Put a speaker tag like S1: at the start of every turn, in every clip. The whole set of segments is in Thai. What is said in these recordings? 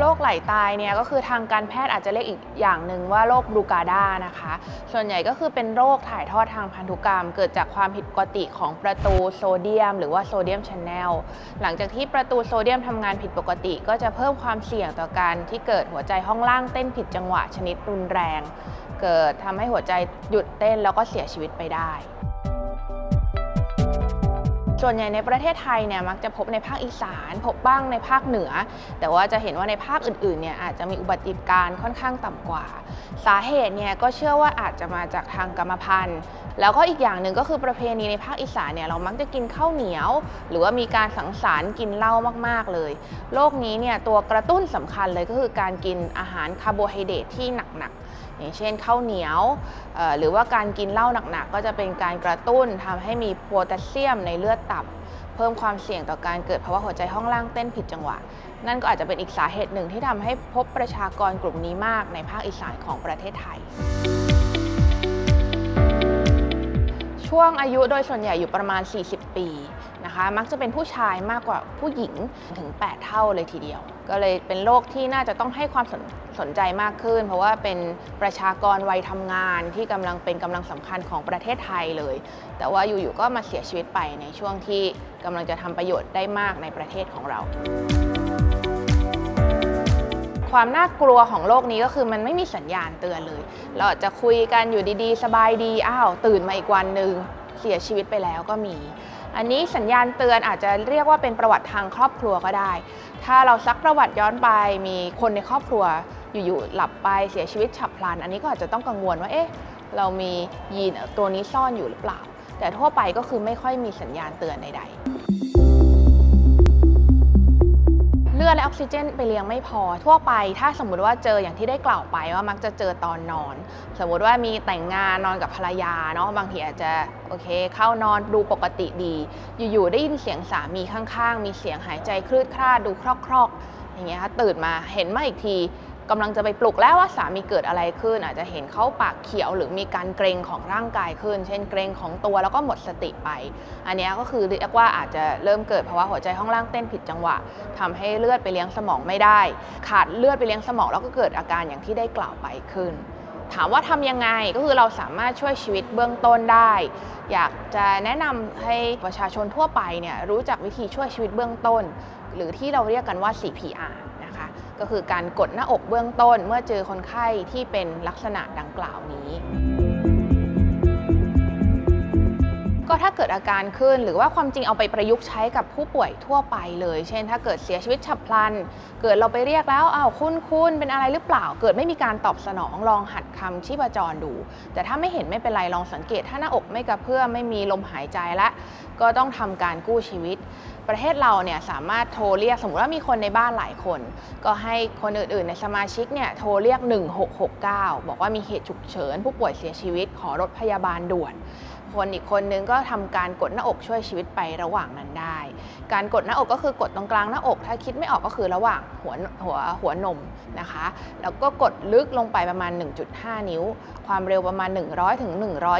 S1: โรคไหลตายเนี่ยก็คือทางการแพทย์อาจจะเรียกอีกอย่างหนึ่งว่าโรคบูกาด้านะคะ ส่วนใหญ่ก็คือเป็นโรคถ่ายทอดทางพันธุกรรม เกิดจากความผิดปกติของประตูโซเดียม หรือว่าโซเดียมช n แนลหลังจากที่ประตูโซเดียมทำงานผิดปกติ ก็จะเพิ่มความเสี่ยงต่อการที่เกิดหัวใจห้องล่างเต้นผิดจังหวะชนิดรุนแรง เกิดทำให้หัวใจหยุดเต้นแล้วก็เสียชีวิตไปได้ ส่วนใหญ่ในประเทศไทยเนี่ยมักจะพบในภาคอีสาน พบบ้างในภาคเหนือ แต่ว่าจะเห็นว่าในภาคอื่นๆเนี่ยอาจจะมีอุบัติการณ์ค่อนข้างต่ำกว่า สาเหตุเนี่ยก็เชื่อว่าอาจจะมาจากทางกรรมพันธุ์ แล้วก็อีกอย่างหนึ่งก็คือประเพณีในภาคอีสานเนี่ยเรามักจะกินข้าวเหนียว หรือว่ามีการสังสรรค์กินเหล้ามากๆเลยโรคนี้เนี่ยตัวกระตุ้นสำคัญเลยก็คือการกินอาหารคาร์โบไฮเดรตที่หนักๆ อย่างเช่นข้าวเหนียว หรือว่าการกินเหล้าหนักๆ ก็จะเป็นการกระตุ้นทำให้มีโพแทสเซียมในเลือดต่ำเพิ่มความเสี่ยงต่อการเกิดภาวะหัวใจห้องล่างเต้นผิดจังหวะ นั่นก็อาจจะเป็นอีกสาเหตุหนึ่งที่ทำให้พบประชากรกลุ่มนี้มากในภาคอีสานของประเทศไทยช่วงอายุโดยส่วนใหญ่อยู่ประมาณ 40 ปี นะคะ มักจะเป็นผู้ชายมากกว่าผู้หญิงถึง 8 เท่าเลยทีเดียว ก็เลยเป็นโรคที่น่าจะต้องให้ความสนสนใจมากขึ้น เพราะว่าเป็นประชากรวัยทำงานที่กำลังเป็นกำลังสำคัญของประเทศไทยเลย แต่ว่าอยู่ๆก็มาเสียชีวิตไปในช่วงที่กำลังจะทำประโยชน์ได้มากในประเทศของเราความน่ากลัวของโรคนี้ก็คือมันไม่มีสัญญาณเตือนเลย เราจจะคุยกันอยู่ดีๆ สบายดี อ้าว ตื่นมาอีกวันหนึ่งเสียชีวิตไปแล้วก็มี อันนี้สัญญาณเตือนอาจจะเรียกว่าเป็นประวัติทางครอบครัวก็ได้ ถ้าเราซักประวัติย้อนไปมีคนในครอบครัวอยู่ๆหลับไปเสียชีวิตฉับพลัน อันนี้ก็อาจจะต้องกังวลว่าเอ๊ะเรามียีนตัวนี้ซ่อนอยู่หรือเปล่า แต่ทั่วไปก็คือไม่ค่อยมีสัญญาณเตือนใดๆ เลือดและออกซิเจนไปเลี้ยงไม่พอ ทั่วไปถ้าสมมุติว่าเจออย่างที่ได้กล่าวไปว่ามักจะเจอตอนนอน สมมุติว่ามีแต่งงานนอนกับภรรยาเนาะบางทีอาจจะโอเค เข้านอนดูปกติดี อยู่ๆได้ยินเสียงสามีข้างๆ มีเสียงหายใจคลืดคลาดดูครอกๆอย่างเงี้ยค่ะตื่นมาเห็นมาอีกที กำลังจะไปปลุกแล้วว่าสามีเกิดอะไรขึ้น อาจจะเห็นเขาปากเขียวหรือมีการเกรงของร่างกายขึ้น เช่นเกรงของตัวแล้วก็หมดสติไป อันนี้ก็คือเรียกว่าอาจจะเริ่มเกิดภาวะหัวใจห้องล่างเต้นผิดจังหวะทำให้เลือดไปเลี้ยงสมองไม่ได้ ขาดเลือดไปเลี้ยงสมองแล้วก็เกิดอาการอย่างที่ได้กล่าวไปขึ้น ถามว่าทำยังไงก็คือเราสามารถช่วยชีวิตเบื้องต้นได้ อยากจะแนะนำให้ประชาชนทั่วไปเนี่ยรู้จักวิธีช่วยชีวิตเบื้องต้น หรือที่เราเรียกกันว่า CPR ก็คือการกดหน้าอกเบื้องต้นเมื่อเจอคนไข้ที่เป็นลักษณะดังกล่าวนี้ ก็ถ้าเกิดอาการขึ้น หรือว่าความจริงเอาไปประยุกต์ใช้กับผู้ป่วยทั่วไปเลย เช่น ถ้าเกิดเสียชีวิตฉับพลัน เกิดเราไปเรียกแล้วอ้าวคุณคุณเป็นอะไรหรือเปล่า เกิดไม่มีการตอบสนองลองหัดคำชีพจรดู แต่ถ้าไม่เห็นไม่เป็นไรลองสังเกต ถ้าหน้าอกไม่กระเพื่อมไม่มีลมหายใจและ ก็ต้องทำการกู้ชีวิต ประเทศเราเนี่ยสามารถโทรเรียกสมมติว่ามีคนในบ้านหลายคน ก็ให้คนอื่นๆ ในสมาชิกเนี่ยโทรเรียก 1669 บอกว่ามีเหตุฉุกเฉิน ผู้ป่วยเสียชีวิตขอรถพยาบาลด่วน คนอีกคนนึงก็ทำการกดหน้าอกช่วยชีวิตไประหว่างนั้นได้ การกดหน้าอกก็คือกดตรงกลางหน้าอก ถ้าคิดไม่ออกก็คือระหว่างหัวหัวหัวนมนะคะ แล้วก็กดลึกลงไปประมาณ 1.5 นิ้ว ความเร็วประมาณ 100ถึง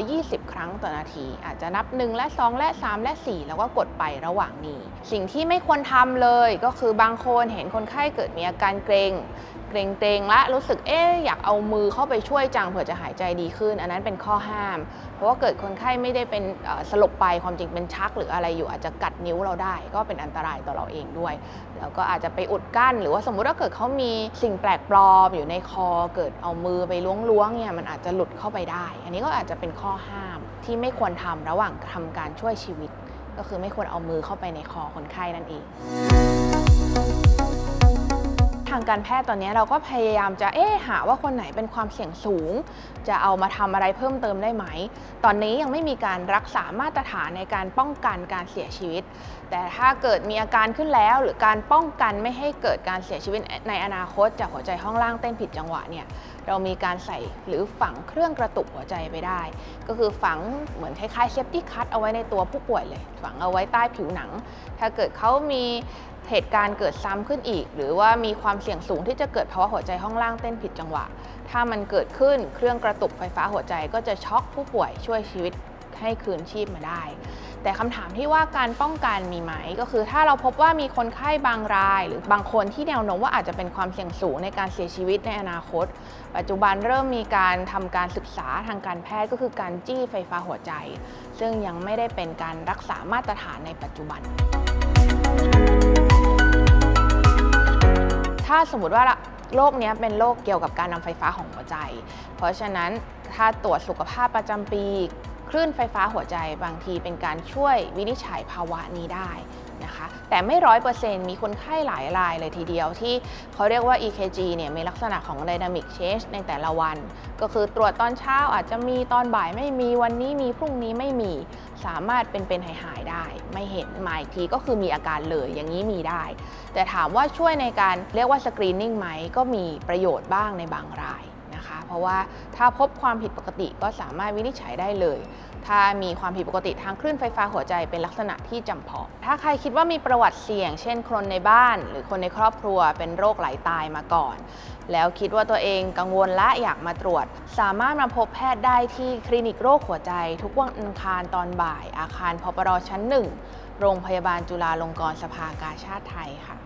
S1: 120 ครั้งต่อนาที อาจจะนับ 1 และ 2 และ 3 และ 4 แล้วก็กดไประหว่างนี้ สิ่งที่ไม่ควรทำเลยก็คือบางคนเห็นคนไข้เกิดมีอาการเกรง เกรงๆและรู้สึกเอ๊ะอยากเอามือเข้าไปช่วยจังเผื่อจะหายใจดีขึ้น อันนั้นเป็นข้อห้าม เพราะว่าเกิดคนไข้ไม่ได้เป็นสลบไปความจริงเป็นชัก หรืออะไรอยู่อาจจะกัดนิ้วเราได้ ก็เป็นอันตรายต่อเราเองด้วย แล้วก็อาจจะไปอุดกั้น หรือว่าสมมุติว่าเกิดเขามีสิ่งแปลกปลอมอยู่ในคอ เกิดเอามือไปล้วงๆเนี่ยมันอาจจะหลุดเข้าไปได้ อันนี้ก็อาจจะเป็นข้อห้ามที่ไม่ควรทำระหว่างทำการช่วยชีวิต ก็คือไม่ควรเอามือเข้าไปในคอคนไข้นั่นเองางการแพทย์ตอนนี้เราก็พยายามจะเอ๊หาว่าคนไหนเป็นความเสี่ยงสูง จะเอามาทำอะไรเพิ่มเติมได้ไหม ตอนนี้ยังไม่มีการรักษามาตรฐานในการป้องกันการเสียชีวิต แต่ถ้าเกิดมีอาการขึ้นแล้ว หรือการป้องกันไม่ให้เกิดการเสียชีวิตในอนาคต จากหัวใจห้องล่างเต้นผิดจังหวะเนี่ยเรามีการใส่หรือฝังเครื่องกระตุกหัวใจไปได้ ก็คือฝังเหมือนคล้ายๆเซฟตี้คัตเอาไว้ในตัวผู้ป่วยเลย ฝังเอาไว้ใต้ผิวหนัง ถ้าเกิดเขามี เหตุการณ์เกิดซ้ำขึ้นอีก หรือว่ามีความเสี่ยงสูงที่จะเกิดภาวะหัวใจห้องล่างเต้นผิดจังหวะ ถ้ามันเกิดขึ้นเครื่องกระตุกไฟฟ้าหัวใจก็จะช็อกผู้ป่วยช่วยชีวิตให้คืนชีพมาได้ แต่คำถามที่ว่าการป้องกันมีไหม ก็คือถ้าเราพบว่ามีคนไข้บางราย หรือบางคนที่แนวโน้มว่าอาจจะเป็นความเสี่ยงสูงในการเสียชีวิตในอนาคต ปัจจุบันเริ่มมีการทำการศึกษาทางการแพทย์ก็คือการจี้ไฟฟ้าหัวใจ ซึ่งยังไม่ได้เป็นการรักษามาตรฐานในปัจจุบัน ถ้าสมมติว่าโรคเนี้ยเป็นโรคเกี่ยวกับการนำไฟฟ้าของหัวใจ เพราะฉะนั้นถ้าตรวจสุขภาพประจำปี คลื่นไฟฟ้าหัวใจบางทีเป็นการช่วยวินิจฉัยภาวะนี้ได้ นะคะ แต่ไม่ร้อยเปอร์เซ็นต์มีคนไข้หลายรายเลยทีเดียวที่เขาเรียกว่า EKG เนี่ยมีลักษณะของ Dynamic Change ในแต่ละวัน ก็คือตรวจตอนเช้าอาจจะมีตอนบ่ายไม่มีวันนี้มีพรุ่งนี้ไม่มี สามารถเป็นเป็นหายหายๆได้ ไม่เห็นมาอีกทีก็คือมีอาการเลยอย่างนี้มีได้ แต่ถามว่าช่วยในการเรียกว่าสกรีนนิ่งไหมก็มีประโยชน์บ้างในบางราย เพราะว่าถ้าพบความผิดปกติก็สามารถวินิจฉัยได้เลย ถ้ามีความผิดปกติทางคลื่นไฟฟ้าหัวใจเป็นลักษณะที่จำเพาะ ถ้าใครคิดว่ามีประวัติเสี่ยง เช่นคนในบ้าน หรือคนในครอบครัวเป็นโรคไหลตายมาก่อน แล้วคิดว่าตัวเองกังวลและอยากมาตรวจ สามารถมาพบแพทย์ได้ที่คลินิกโรคหัวใจ ทุกวันอังคารตอนบ่าย อาคารพปรชั้น1โรงพยาบาลจุฬาลงกรณ์สภากาชาติไทยค่ะ